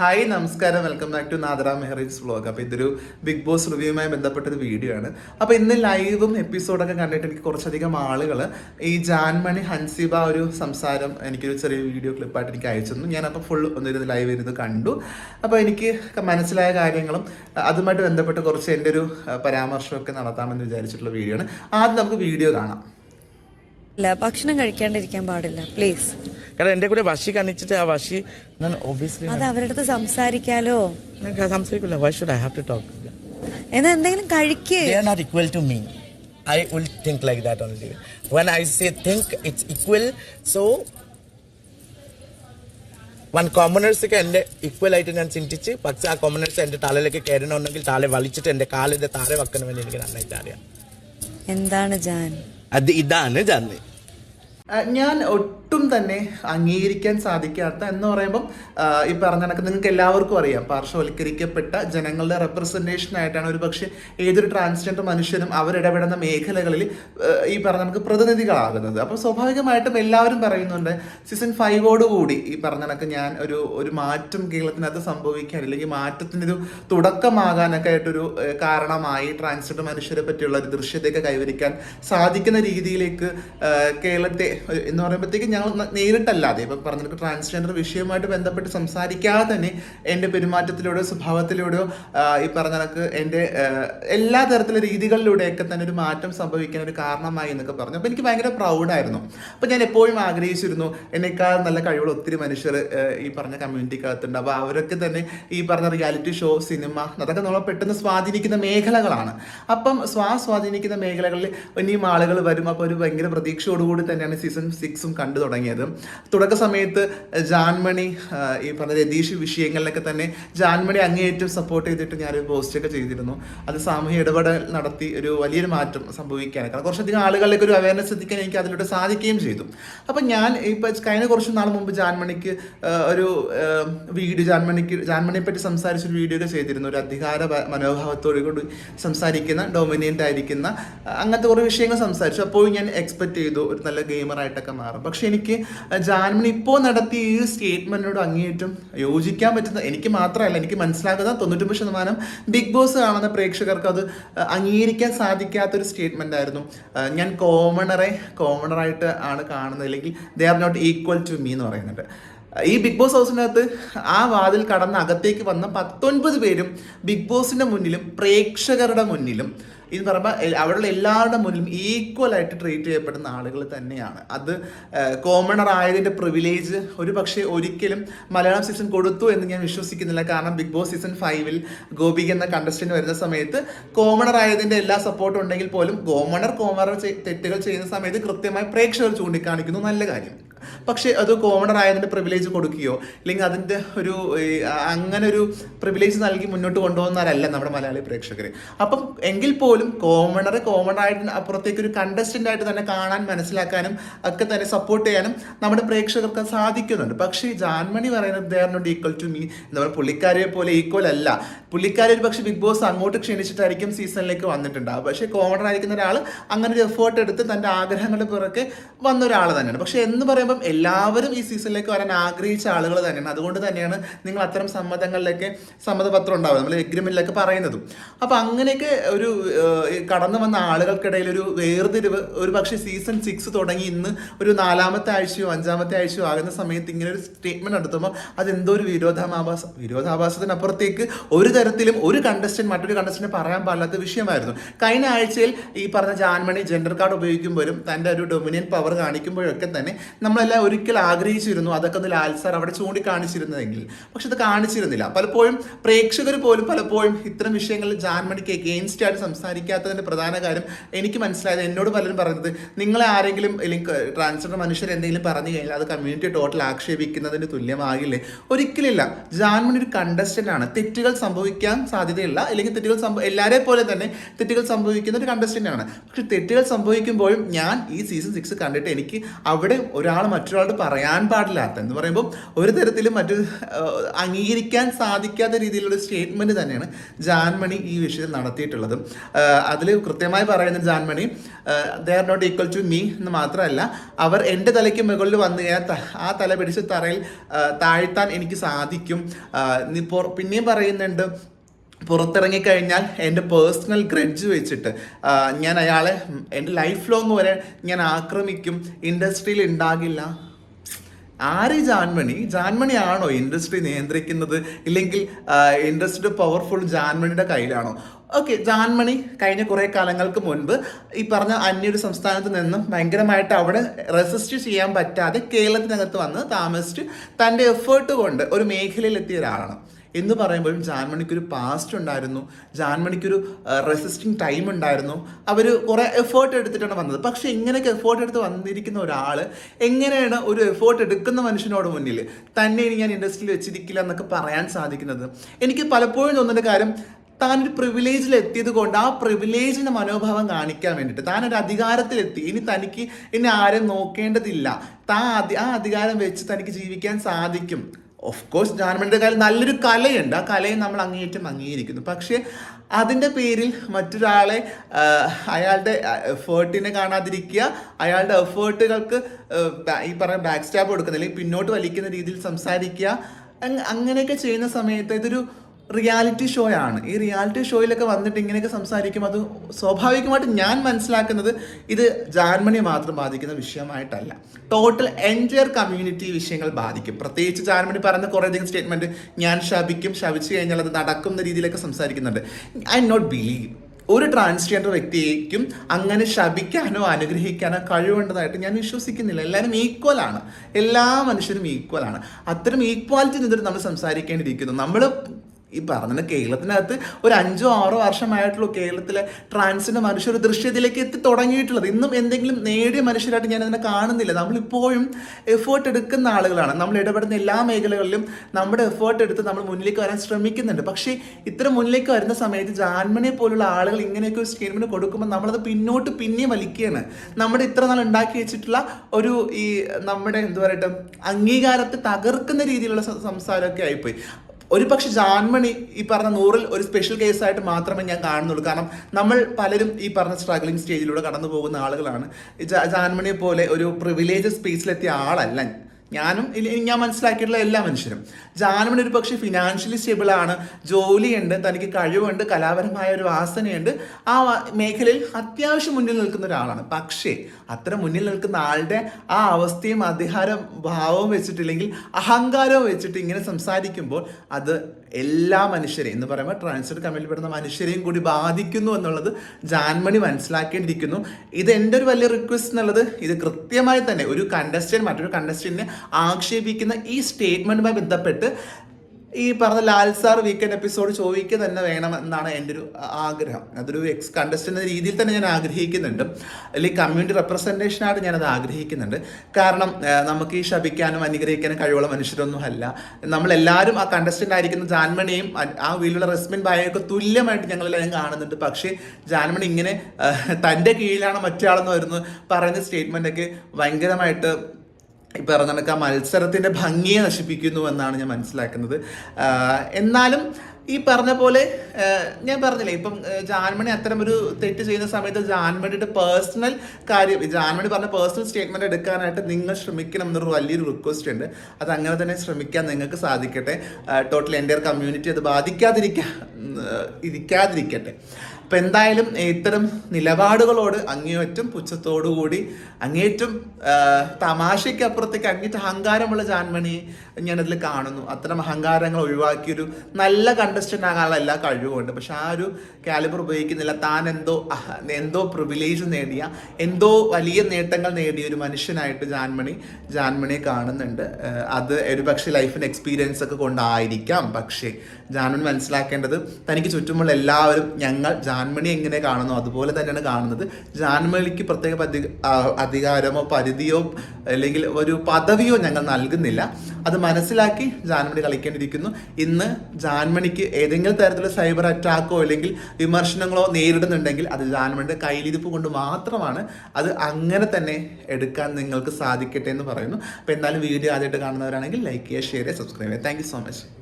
Hi നമസ്കാരം. Welcome back to Nadira Mehrees vlog. അപ്പോൾ ഇതൊരു ബിഗ് ബോസ് റിവ്യൂവുമായി ബന്ധപ്പെട്ടൊരു വീഡിയോ ആണ്. അപ്പോൾ ഇന്ന് ലൈവും എപ്പിസോഡൊക്കെ കണ്ടിട്ട് എനിക്ക് കുറച്ചധികം ആളുകൾ ഈ ജാൻമണി ഹൻസിബ ഒരു സംസാരം എനിക്കൊരു ചെറിയ വീഡിയോ ക്ലിപ്പായിട്ട് എനിക്ക് അയച്ചു തന്നു. ഞാനപ്പോൾ ഫുൾ ഒന്നിരുന്ന് ലൈവ് ഇരുന്ന് കണ്ടു. അപ്പോൾ എനിക്ക് മനസ്സിലായ കാര്യങ്ങളും അതുമായിട്ട് ബന്ധപ്പെട്ട് കുറച്ച് എന്റെ ഒരു പരാമർശമൊക്കെ നടത്താമെന്ന് വിചാരിച്ചിട്ടുള്ള വീഡിയോ ആണ്. ആദ്യം നമുക്ക് വീഡിയോ കാണാം. ഇല്ല ഭക്ഷണം കഴിക്കാണ്ടിരിക്കാൻ പാടില്ല. പ്ലീസ് കാരണം എന്റെ കൂടെ വശി കാണിച്ചിട്ട് ആ വശി ഞാൻ ഒബിയസ്ലി അത് അവരുടെ അടുത്ത് സംസാരിക്കാലോ? ഞാൻ സംസാരിക്കില്ല why should I have to talk എന്നാ എന്തെങ്കിലും കഴിക്കേ. They are equal to me. I will think like that only. When i say think it's equal so one കോമണേഴ്സൊക്കെ എന്റെ ഈക്വൽ ആയിട്ട് ഞാൻ ചിന്തിച്ച് പക്ഷെ ആ കോമണേഴ്സ് എന്റെ തലയിലേക്ക് കയറണമെങ്കിൽ താഴെ വലിച്ചിട്ട് എന്റെ കാലിന്റെ താഴെ വെക്കണമെന്ന് എനിക്ക് നന്നായിട്ട് അറിയാം. എന്താണ് ജാൻ? අද ඉදාන්න ජන්නේ ഞാൻ ഒട്ടും തന്നെ അംഗീകരിക്കാൻ സാധിക്കാത്ത എന്ന് പറയുമ്പം ഈ പറഞ്ഞ കണക്ക് നിങ്ങൾക്ക് എല്ലാവർക്കും അറിയാം. പാർശ്വവൽക്കരിക്കപ്പെട്ട ജനങ്ങളുടെ റെപ്രസെന്റേഷൻ ആയിട്ടാണ് ഒരു പക്ഷേ ഏതൊരു ട്രാൻസ്ജെൻഡർ മനുഷ്യനും അവരിടപെടുന്ന മേഖലകളിൽ ഈ പറഞ്ഞ കണക്ക് പ്രതിനിധികളാകുന്നത്. അപ്പോൾ സ്വാഭാവികമായിട്ടും എല്ലാവരും പറയുന്നുണ്ട് സീസൺ ഫൈവോട് കൂടി. ഈ പറഞ്ഞ കണക്ക് ഞാൻ ഒരു ഒരു മാറ്റം കേരളത്തിനകത്ത് സംഭവിക്കാൻ അല്ലെങ്കിൽ മാറ്റത്തിന്റെ ഒരു തുടക്കമാകാനൊക്കെ ആയിട്ടൊരു കാരണമായി ട്രാൻസ്ജെൻഡർ മനുഷ്യരെ പറ്റിയുള്ള ഒരു ദൃശ്യതയൊക്കെ കൈവരിക്കാൻ സാധിക്കുന്ന രീതിയിലേക്ക് കേരളത്തെ എന്ന് പറയുമ്പോഴത്തേക്ക് ഞങ്ങൾ നേരിട്ടല്ലാതെ ഇപ്പം പറഞ്ഞിട്ട് ട്രാൻസ്ജെൻഡർ വിഷയവുമായിട്ട് ബന്ധപ്പെട്ട് സംസാരിക്കാതെ തന്നെ എന്റെ പെരുമാറ്റത്തിലൂടെയോ സ്വഭാവത്തിലൂടെയോ ഈ പറഞ്ഞ കണക്ക് എന്റെ എല്ലാ തരത്തിലുള്ള രീതികളിലൂടെയൊക്കെ തന്നെ ഒരു മാറ്റം സംഭവിക്കാൻ ഒരു കാരണമായി എന്നൊക്കെ പറഞ്ഞു. അപ്പോൾ എനിക്ക് ഭയങ്കര പ്രൗഡായിരുന്നു. അപ്പോൾ ഞാൻ എപ്പോഴും ആഗ്രഹിച്ചിരുന്നു എന്നെക്കാൾ നല്ല കഴിവുള്ള ഒത്തിരി മനുഷ്യർ ഈ പറഞ്ഞ കമ്മ്യൂണിറ്റിക്കകത്തുണ്ട്. അപ്പോൾ അവരൊക്കെ തന്നെ ഈ പറഞ്ഞ റിയാലിറ്റി ഷോ സിനിമ അതൊക്കെ നമ്മളെ പെട്ടെന്ന് സ്വാധീനിക്കുന്ന മേഖലകളാണ്. അപ്പം സ്വാ സ്വാധീനിക്കുന്ന മേഖലകളിൽ ഇനിയും ആളുകൾ വരും. അപ്പോൾ ഒരു ഭയങ്കര പ്രതീക്ഷയോടുകൂടി തന്നെയാണ് സീസൺ സിക്സും കണ്ടു തുടങ്ങിയത്. തുടക്ക സമയത്ത് ജാൻമണി ഈ പറഞ്ഞ രതീഷ് വിഷയങ്ങളിലൊക്കെ തന്നെ ജാൻമണി അങ്ങേയറ്റം സപ്പോർട്ട് ചെയ്തിട്ട് ഞാനൊരു പോസ്റ്റൊക്കെ ചെയ്തിരുന്നു. അത് സാമൂഹ്യ ഇടപെടൽ നടത്തി ഒരു വലിയൊരു മാറ്റം സംഭവിക്കാൻ കാരണം കുറച്ചധികം ആളുകളിലേക്ക് ഒരു അവയർനെസ് എത്തിക്കാൻ എനിക്ക് അതിലൂടെ സാധിക്കുകയും ചെയ്തു. അപ്പം ഞാൻ ഇപ്പം കഴിഞ്ഞ കുറച്ച് നാൾ മുമ്പ് ജാൻമണിക്ക് ഒരു വീഡിയോ ജാൻമണിക്ക് ജാൻമണിയെ പറ്റി സംസാരിച്ചൊരു വീഡിയോ ഒക്കെ ചെയ്തിരുന്നു. ഒരു അധികാര മനോഭാവത്തോടു കൂടി സംസാരിക്കുന്ന ഡൊമിനിയന്റ് ആയിരിക്കുന്ന അങ്ങനത്തെ കുറേ വിഷയങ്ങൾ സംസാരിച്ചു. അപ്പോൾ ഞാൻ എക്സ്പെക്ട് ചെയ്തു ഒരു നല്ല ഗെയിമറായിട്ടൊക്കെ മാറും. പക്ഷെ എനിക്ക് ജാൻമണി ഇപ്പോൾ നടത്തിയ ഈ സ്റ്റേറ്റ്മെന്റിനോട് അങ്ങേയറ്റം യോജിക്കാൻ പറ്റുന്ന എനിക്ക് മാത്രമല്ല എനിക്ക് മനസ്സിലാക്കുന്ന തൊണ്ണൂറ്റൊമ്പത് ശതമാനം ബിഗ് ബോസ് കാണുന്ന പ്രേക്ഷകർക്ക് അത് അംഗീകരിക്കാൻ സാധിക്കാത്തൊരു സ്റ്റേറ്റ്മെന്റ് ആയിരുന്നു. ഞാൻ കോമണറെ കോമണറായിട്ട് ആണ് കാണുന്നത്. അല്ലെങ്കിൽ they are not equal to me എന്ന് പറയുന്നുണ്ട്. ഈ ബിഗ് ബോസ് ഹൗസിനകത്ത് ആ വാതിൽ കടന്ന് അകത്തേക്ക് വന്ന പത്തൊൻപത് പേരും ബിഗ് ബോസിന്റെ മുന്നിലും പ്രേക്ഷകരുടെ മുന്നിലും ഇത് പറയുമ്പോൾ അവിടെയുള്ള എല്ലാവരുടെ മുന്നിലും ഈക്വൽ ആയിട്ട് ട്രീറ്റ് ചെയ്യപ്പെടുന്ന ആളുകൾ തന്നെയാണ്. അത് കോമണർ ആയതിന്റെ പ്രിവിലേജ് ഒരു പക്ഷേ ഒരിക്കലും മലയാളം സീസൺ കൊടുത്തു എന്ന് ഞാൻ വിശ്വസിക്കുന്നില്ല. കാരണം ബിഗ് ബോസ് സീസൺ ഫൈവിൽ ഗോപിക എന്ന കണ്ടസ്റ്റന്റ് വരുന്ന സമയത്ത് കോമണർ ആയതിന്റെ എല്ലാ സപ്പോർട്ടും ഉണ്ടെങ്കിൽ പോലും കോമണർ കോമണർ തെറ്റുകൾ ചെയ്യുന്ന സമയത്ത് കൃത്യമായി പ്രേക്ഷകർ ചൂണ്ടിക്കാണിക്കുന്നു. നല്ല കാര്യം. പക്ഷേ അത് കോമണർ ആയതിന്റെ പ്രിവിലേജ് കൊടുക്കുകയോ അല്ലെങ്കിൽ അതിന്റെ ഒരു അങ്ങനെ ഒരു പ്രിവിലേജ് നൽകി മുന്നോട്ട് കൊണ്ടുപോകുന്നവരല്ല നമ്മുടെ മലയാളി പ്രേക്ഷകർ അപ്പം എങ്കിൽ പോലും കോമണറെ കോമൺ ആയിട്ട് അപ്പുറത്തേക്ക് ഒരു കണ്ടസ്റ്റന്റ് ആയിട്ട് തന്നെ കാണാൻ മനസ്സിലാക്കാനും ഒക്കെ തന്നെ സപ്പോർട്ട് ചെയ്യാനും നമ്മുടെ പ്രേക്ഷകർക്ക് സാധിക്കുന്നുണ്ട്. പക്ഷേ ജാൻമണി പറയുന്നത് they are not equal to me എന്ന് പറയുക പുള്ളിക്കാരെ പോലെ ഈക്വൽ അല്ല. പുള്ളിക്കാരെ ഒരു പക്ഷേ ബിഗ് ബോസ് അങ്ങോട്ട് ക്ഷണിച്ചിട്ടായിരിക്കും സീസണിലേക്ക് വന്നിട്ടുണ്ടാവുക. പക്ഷേ കോമൺ ആയിരിക്കുന്ന ഒരാൾ അങ്ങനെ ഒരു എഫേർട്ട് എടുത്ത് തന്റെ ആഗ്രഹങ്ങളുടെ പുറകെ വന്ന ഒരാൾ തന്നെയാണ്. പക്ഷേ എന്ന് പറയുമ്പം എല്ലാവരും ഈ സീസണിലേക്ക് വരാൻ ആഗ്രഹിച്ച ആളുകൾ തന്നെയാണ്. അതുകൊണ്ട് തന്നെയാണ് നിങ്ങൾ അത്തരം സമ്മതങ്ങളിലൊക്കെ സമ്മതപത്രം ഉണ്ടാവുക. നമ്മൾ എഗ്രിമെന്റിലൊക്കെ പറയുന്നതും. അപ്പോൾ അങ്ങനെയൊക്കെ ഒരു കടന്നു വന്ന ആളുകൾക്കിടയിൽ ഒരു വേർതിരിവ്. ഒരു പക്ഷേ സീസൺ സിക്സ് തുടങ്ങി ഇന്ന് ഒരു നാലാമത്തെ ആഴ്ചയോ അഞ്ചാമത്തെ ആഴ്ചയോ ആകുന്ന സമയത്ത് ഇങ്ങനെ ഒരു സ്റ്റേറ്റ്മെന്റ് നടത്തുമ്പോൾ അതെന്തോ ഒരു വിരോധാഭാസം വിരോധാഭാസത്തിനപ്പുറത്തേക്ക് ഒരു തരത്തിലും ഒരു കണ്ടസ്റ്റന്റ് മറ്റൊരു കണ്ടസ്റ്റന്റ് പറയാൻ പാടില്ലാത്ത വിഷയമായിരുന്നു. കഴിഞ്ഞ ആഴ്ചയിൽ ഈ പറഞ്ഞ ജാൻമണി ജെൻഡർ കാർഡ് ഉപയോഗിക്കുമ്പോഴും തന്റെ ഒരു ഡൊമിനിയൻ പവർ കാണിക്കുമ്പോഴൊക്കെ തന്നെ നമ്മളെല്ലാം ഒരിക്കൽ ആഗ്രഹിച്ചിരുന്നു. അതൊക്കെ ഒന്ന് ലാൽ സാർ അവിടെ ചൂണ്ടിക്കാണിച്ചിരുന്നതെങ്കിൽ പക്ഷെ അത് കാണിച്ചിരുന്നില്ല. പലപ്പോഴും പ്രേക്ഷകർ പോലും പലപ്പോഴും ഇത്തരം വിഷയങ്ങളിൽ ജാൻമണിക്ക് എഗെയിൻസ്റ്റ് ആയിട്ട് സംസാരിക്കാത്തതിന്റെ പ്രധാന കാര്യം എനിക്ക് മനസ്സിലായത് എന്നോട് പലരും പറയുന്നത് നിങ്ങളെ ആരെങ്കിലും അല്ലെങ്കിൽ ട്രാൻസ്ജെൻഡർ മനുഷ്യർ എന്തെങ്കിലും പറഞ്ഞു കഴിഞ്ഞാൽ അത് കമ്മ്യൂണിറ്റി ടോട്ടൽ ആക്ഷേപിക്കുന്നതിന് തുല്യമാകില്ലേ? ഒരിക്കലില്ല. ജാൻമണി ഒരു കണ്ടസ്റ്റന്റ് ആണ്. തെറ്റുകൾ സംഭവിക്കാൻ സാധ്യതയില്ല. അല്ലെങ്കിൽ തെറ്റുകൾ സംഭവ എല്ലാവരെ പോലെ തന്നെ തെറ്റുകൾ സംഭവിക്കുന്ന ഒരു കണ്ടസ്റ്റന്റ് ആണ്. പക്ഷെ തെറ്റുകൾ സംഭവിക്കുമ്പോഴും ഞാൻ ഈ സീസൺ സിക്സ് കണ്ടിട്ട് എനിക്ക് അവിടെ ഒരാൾ മറ്റൊരാളോട് പറയാൻ പാടില്ലാത്ത എന്ന് പറയുമ്പോൾ ഒരു തരത്തിലും മറ്റു അംഗീകരിക്കാൻ സാധിക്കാത്ത രീതിയിലുള്ള സ്റ്റേറ്റ്മെന്റ് തന്നെയാണ് ജാൻമണി ഈ വിഷയത്തിൽ നടത്തിയിട്ടുള്ളത്. അതിൽ കൃത്യമായി പറയുന്ന Janmoni they are not equal to me എന്ന് മാത്രമല്ല അവർ എന്റെ തലയ്ക്ക് മുകളിൽ വന്നു ആ തല പിടിച്ച് തറയിൽ താഴ്ത്താൻ എനിക്ക് സാധിക്കും. പിന്നെയും പറയുന്നുണ്ട് പുറത്തിറങ്ങിക്കഴിഞ്ഞാൽ എന്റെ പേഴ്സണൽ ഗ്രഡ്ജ് വെച്ചിട്ട് ഞാൻ അയാളെ എന്റെ ലൈഫ് ലോങ് വരെ ഞാൻ ആക്രമിക്കും. ഇൻഡസ്ട്രിയിൽ ഉണ്ടാകില്ല. ആര് ജാൻമണി? ജാൻമണി ആണോ ഇൻഡസ്ട്രി നിയന്ത്രിക്കുന്നത്? ഇല്ലെങ്കിൽ ഇൻഡസ്ട്രിയുടെ പവർഫുൾ ജാൻമണിയുടെ കയ്യിലാണോ? ഓക്കെ ജാൻമണി കഴിഞ്ഞ കുറേ കാലങ്ങൾക്ക് മുൻപ് ഈ പറഞ്ഞ അന്യൊരു സംസ്ഥാനത്ത് നിന്നും ഭയങ്കരമായിട്ട് അവിടെ റെസിസ്റ്റ് ചെയ്യാൻ പറ്റാതെ കേരളത്തിനകത്ത് വന്ന് താമസിച്ച് തന്റെ എഫേർട്ട് കൊണ്ട് ഒരു മേഖലയിലെത്തിയ ഒരാളാണ്. എന്ന് പറയുമ്പോഴും ജാൻമണിക്കൊരു പാസ്റ്റ് ഉണ്ടായിരുന്നു. ജാൻമണിക്കൊരു റെസിസ്റ്റിംഗ് ടൈം ഉണ്ടായിരുന്നു. അവർ കുറേ എഫേർട്ട് എടുത്തിട്ടാണ് വന്നത്. പക്ഷെ ഇങ്ങനെയൊക്കെ എഫേർട്ട് എടുത്ത് വന്നിരിക്കുന്ന ഒരാൾ എങ്ങനെയാണ് ഒരു എഫേർട്ട് എടുക്കുന്ന മനുഷ്യനോട് മുന്നിൽ തന്നെ ഇനി ഞാൻ ഇൻഡസ്ട്രിയിൽ വെച്ചിരിക്കില്ല എന്നൊക്കെ പറയാൻ സാധിക്കുന്നത്? എനിക്ക് പലപ്പോഴും തോന്നുന്ന കാര്യം താൻ ഒരു പ്രിവിലേജിൽ എത്തിയത് കൊണ്ട് ആ പ്രിവിലേജിന്റെ മനോഭാവം കാണിക്കാൻ വേണ്ടിയിട്ട് താനൊരു അധികാരത്തിലെത്തി. ഇനി തനിക്ക് ഇനി ആരും നോക്കേണ്ടതില്ല. താ ആ അധികാരം വെച്ച് തനിക്ക് ജീവിക്കാൻ സാധിക്കും. ഓഫ് കോഴ്സ് ജാൻമണിയുടെ കാര്യം നല്ലൊരു കലയുണ്ട്. ആ കലയെ നമ്മൾ അങ്ങേയറ്റം അംഗീകരിക്കുന്നു. പക്ഷേ അതിന്റെ പേരിൽ മറ്റൊരാളെ അയാളുടെ എഫേർട്ടിനെ കാണാതിരിക്കുക അയാളുടെ എഫേർട്ടുകൾക്ക് ഈ പറയുന്ന ബാക്ക് സ്റ്റാപ്പ് കൊടുക്കുന്ന അല്ലെങ്കിൽ പിന്നോട്ട് വലിക്കുന്ന രീതിയിൽ സംസാരിക്കുക അങ്ങനെയൊക്കെ ചെയ്യുന്ന സമയത്ത് ഇതൊരു റിയാലിറ്റി ഷോ ആണ്. ഈ റിയാലിറ്റി ഷോയിലൊക്കെ വന്നിട്ട് ഇങ്ങനെയൊക്കെ സംസാരിക്കും അത് സ്വാഭാവികമായിട്ട് ഞാൻ മനസ്സിലാക്കുന്നത് ഇത് ജാൻമണി മാത്രം ബാധിക്കുന്ന വിഷയമായിട്ടല്ല. ടോട്ടൽ എന്റയർ കമ്മ്യൂണിറ്റി വിഷയങ്ങൾ ബാധിക്കും. പ്രത്യേകിച്ച് ജാൻമണി പറയുന്ന കുറേയധികം സ്റ്റേറ്റ്മെന്റ് ഞാൻ ശപിക്കും ശപിച്ചു കഴിഞ്ഞാൽ അത് നടക്കുന്ന രീതിയിലൊക്കെ സംസാരിക്കുന്നുണ്ട്. ഐ നോട്ട് ബിലീവ് ഒരു ട്രാൻസ്ജെൻഡർ വ്യക്തിയേക്കും അങ്ങനെ ശപിക്കാനോ അനുഗ്രഹിക്കാനോ കഴിവേണ്ടതായിട്ട് ഞാൻ വിശ്വസിക്കുന്നില്ല. എല്ലാവരും ഈക്വൽ ആണ്. എല്ലാ മനുഷ്യരും ഈക്വൽ ആണ്. അത്തരം ഈക്വാലിറ്റി നിന്നിട്ട് നമ്മൾ സംസാരിക്കേണ്ടിയിരിക്കുന്നു. നമ്മൾ ഈ പറഞ്ഞ കേരളത്തിനകത്ത് ഒരു അഞ്ചോ ആറോ വർഷമായിട്ടുള്ളൂ കേരളത്തിലെ ട്രാൻസിന്റെ മനുഷ്യർ ദൃശ്യത്തിലേക്ക് എത്തി തുടങ്ങിയിട്ടുള്ളത്. ഇന്നും എന്തെങ്കിലും നേടിയ മനുഷ്യരായിട്ട് ഞാൻ അതിനെ കാണുന്നില്ല. നമ്മളിപ്പോഴും എഫേർട്ട് എടുക്കുന്ന ആളുകളാണ്. നമ്മൾ ഇടപെടുന്ന എല്ലാ മേഖലകളിലും നമ്മുടെ എഫേർട്ട് എടുത്ത് നമ്മൾ മുന്നിലേക്ക് വരാൻ ശ്രമിക്കുന്നുണ്ട്. പക്ഷേ ഇത്ര മുന്നിലേക്ക് വരുന്ന സമയത്ത് ജാൻമണി പോലുള്ള ആളുകൾ ഇങ്ങനെയൊക്കെ ഒരു സ്റ്റേറ്റ്മെന്റ് കൊടുക്കുമ്പോൾ നമ്മളത് പിന്നോട്ട് പിന്നെയും വലിക്കുകയാണ്. നമ്മുടെ ഇത്ര നാൾ ഉണ്ടാക്കി വെച്ചിട്ടുള്ള ഒരു ഈ നമ്മുടെ എന്താ പറയട്ടെ അംഗീകാരത്തെ തകർക്കുന്ന രീതിയിലുള്ള സംസാരമൊക്കെ ആയിപ്പോയി. ഒരു പക്ഷെ ജാൻമണി ഈ പറഞ്ഞ നൂറിൽ ഒരു സ്പെഷ്യൽ കേസായിട്ട് മാത്രമേ ഞാൻ കാണുന്നുള്ളൂ. കാരണം നമ്മൾ പലരും ഈ പറഞ്ഞ സ്ട്രഗ്ലിംഗ് സ്റ്റേജിലൂടെ കടന്നു പോകുന്ന ആളുകളാണ്. ജാൻമണിയെ പോലെ ഒരു പ്രിവിലേജ് സ്പേസിലെത്തിയ ആളല്ല ഞാനും ഞാൻ മനസ്സിലാക്കിയിട്ടുള്ള എല്ലാ മനുഷ്യരും. ജാനുവിന് ഒരു പക്ഷേ ഫിനാൻഷ്യലി സ്റ്റേബിളാണ് ജോലിയുണ്ട് തനിക്ക് കഴിവുണ്ട് കലാപരമായ ഒരു വാസനയുണ്ട്. ആ മേഖലയിൽ അത്യാവശ്യം മുന്നിൽ നിൽക്കുന്ന ഒരാളാണ്. പക്ഷേ അത്ര മുന്നിൽ നിൽക്കുന്ന ആളുടെ ആ അവസ്ഥയും അധികാര ഭാവവും വെച്ചിട്ടില്ലെങ്കിൽ അഹങ്കാരവും വെച്ചിട്ട് ഇങ്ങനെ സംസാരിക്കുമ്പോൾ അത് എല്ലാ മനുഷ്യരെയും എന്ന് പറയുമ്പോൾ ട്രാൻസ്ജെൻഡർ കമ്മിറ്റിപ്പെടുന്ന മനുഷ്യരെയും കൂടി ബാധിക്കുന്നു എന്നുള്ളത് ജാൻമണി മനസ്സിലാക്കേണ്ടിയിരിക്കുന്നു ഇത് എന്റെ ഒരു വലിയ റിക്വസ്റ്റ് എന്നുള്ളത് ഇത് കൃത്യമായി തന്നെ ഒരു കണ്ടസ്റ്റൻ മറ്റൊരു കണ്ടസ്റ്റന്റിനെ ആക്ഷേപിക്കുന്ന ഈ സ്റ്റേറ്റ്മെന്റുമായി ബന്ധപ്പെട്ട് ഈ പറഞ്ഞ ലാൽ സാർ വീക്കെൻഡ് എപ്പിസോഡ് ചോദിക്കുക തന്നെ വേണം എന്നാണ് എന്റെ ഒരു ആഗ്രഹം. അതൊരു എക്സ് കണ്ടസ്റ്റന്റ് എന്ന രീതിയിൽ തന്നെ ഞാൻ ആഗ്രഹിക്കുന്നുണ്ട്. അല്ലെങ്കിൽ കമ്മ്യൂണിറ്റി റെപ്രസെന്റേഷനായിട്ട് ഞാനത് ആഗ്രഹിക്കുന്നുണ്ട്. കാരണം നമുക്ക് ഈ ശപിക്കാനും അനുഗ്രഹിക്കാനും കഴിവുള്ള മനുഷ്യരൊന്നും അല്ല നമ്മളെല്ലാവരും ആ കണ്ടസ്റ്റന്റ് ആയിരിക്കുന്ന ജാൻമണിയും ആ വീട്ടിലുള്ള റെസ്മിൻ ബായൊക്കെ തുല്യമായിട്ട് ഞങ്ങളെല്ലാം കാണുന്നുണ്ട്. പക്ഷേ ജാൻമണി ഇങ്ങനെ തന്റെ കീഴിലാണ് മറ്റേ വരുന്നു പറയുന്ന സ്റ്റേറ്റ്മെന്റ് ഒക്കെ ഭയങ്കരമായിട്ട് ഈ പറഞ്ഞ കണക്ക് ആ മത്സരത്തിന്റെ ഭംഗിയെ നശിപ്പിക്കുന്നു എന്നാണ് ഞാൻ മനസ്സിലാക്കുന്നത്. എന്നാലും ഈ പറഞ്ഞ പോലെ ഞാൻ പറഞ്ഞില്ലേ ഇപ്പം ജാൻമണി അത്തരം ഒരു തെറ്റ് ചെയ്യുന്ന സമയത്ത് ജാൻമണിയുടെ പേഴ്സണൽ കാര്യം ജാൻമണി പറഞ്ഞ പേഴ്സണൽ സ്റ്റേറ്റ്മെന്റ് എടുക്കാനായിട്ട് നിങ്ങൾ ശ്രമിക്കണം എന്നൊരു വലിയൊരു റിക്വസ്റ്റ് ഉണ്ട്. അത് അങ്ങനെ തന്നെ ശ്രമിക്കാൻ നിങ്ങൾക്ക് സാധിക്കട്ടെ. ടോട്ടൽ എന്റെ കമ്മ്യൂണിറ്റി അത് ബാധിക്കാതിരിക്കാ ഇരിക്കാതിരിക്കട്ടെ. അപ്പം എന്തായാലും ഇത്തരം നിലപാടുകളോട് അങ്ങേയറ്റം പുച്ഛത്തോടുകൂടി അങ്ങേറ്റം തമാശയ്ക്കപ്പുറത്തേക്ക് അങ്ങേറ്റം അഹങ്കാരമുള്ള ജാൻമണിയെ ഞാനതിൽ കാണുന്നു. അത്തരം അഹങ്കാരങ്ങൾ ഒഴിവാക്കിയൊരു നല്ല കണ്ടസ്റ്റന്റ് ആകാനുള്ള എല്ലാ കഴിവുമുണ്ട്. പക്ഷെ ആ ഒരു കാലിബർ ഉപയോഗിക്കുന്നില്ല. താൻ എന്തോ എന്തോ പ്രിവിലേജ് നേടിയ എന്തോ വലിയ നേട്ടങ്ങൾ നേടിയ ഒരു മനുഷ്യനായിട്ട് ജാൻമണി ജാൻമണിയെ കാണുന്നുണ്ട്. അത് ഒരു പക്ഷേ ലൈഫിന്റെ എക്സ്പീരിയൻസ് ഒക്കെ കൊണ്ടായിരിക്കാം. പക്ഷേ ജാൻമണി മനസ്സിലാക്കേണ്ടത് തനിക്ക് ചുറ്റുമുള്ള എല്ലാവരും ഞങ്ങൾ ജാൻമണി എങ്ങനെ കാണുന്നു? അതുപോലെ തന്നെയാണ് കാണുന്നത്. ജാൻമണിക്ക് പ്രത്യേക അധികാരമോ പരിധിയോ അല്ലെങ്കിൽ ഒരു പദവിയോ ഞങ്ങൾ നൽകുന്നില്ല. അത് മനസ്സിലാക്കി ജാൻമണി കളിക്കേണ്ടിയിരിക്കുന്നു. ഇന്ന് ജാൻമണിക്ക് ഏതെങ്കിലും തരത്തിലുള്ള സൈബർ അറ്റാക്കോ അല്ലെങ്കിൽ വിമർശനങ്ങളോ നേരിടുന്നുണ്ടെങ്കിൽ അത് ജാൻമണിയുടെ കയ്യിലിരിപ്പ് കൊണ്ട് മാത്രമാണ് അത് അങ്ങനെ തന്നെ എടുക്കാൻ നിങ്ങൾക്ക് സാധിക്കട്ടെ എന്ന് പറയുന്നു. അപ്പോൾ എന്നാലും വീഡിയോ ആദ്യമായിട്ട് കാണുന്നവരാണെങ്കിൽ ലൈക്ക് ചെയ്യുക ഷെയർ ചെയ്യുക സബ്സ്ക്രൈബ് ചെയ്യുക. Thank so much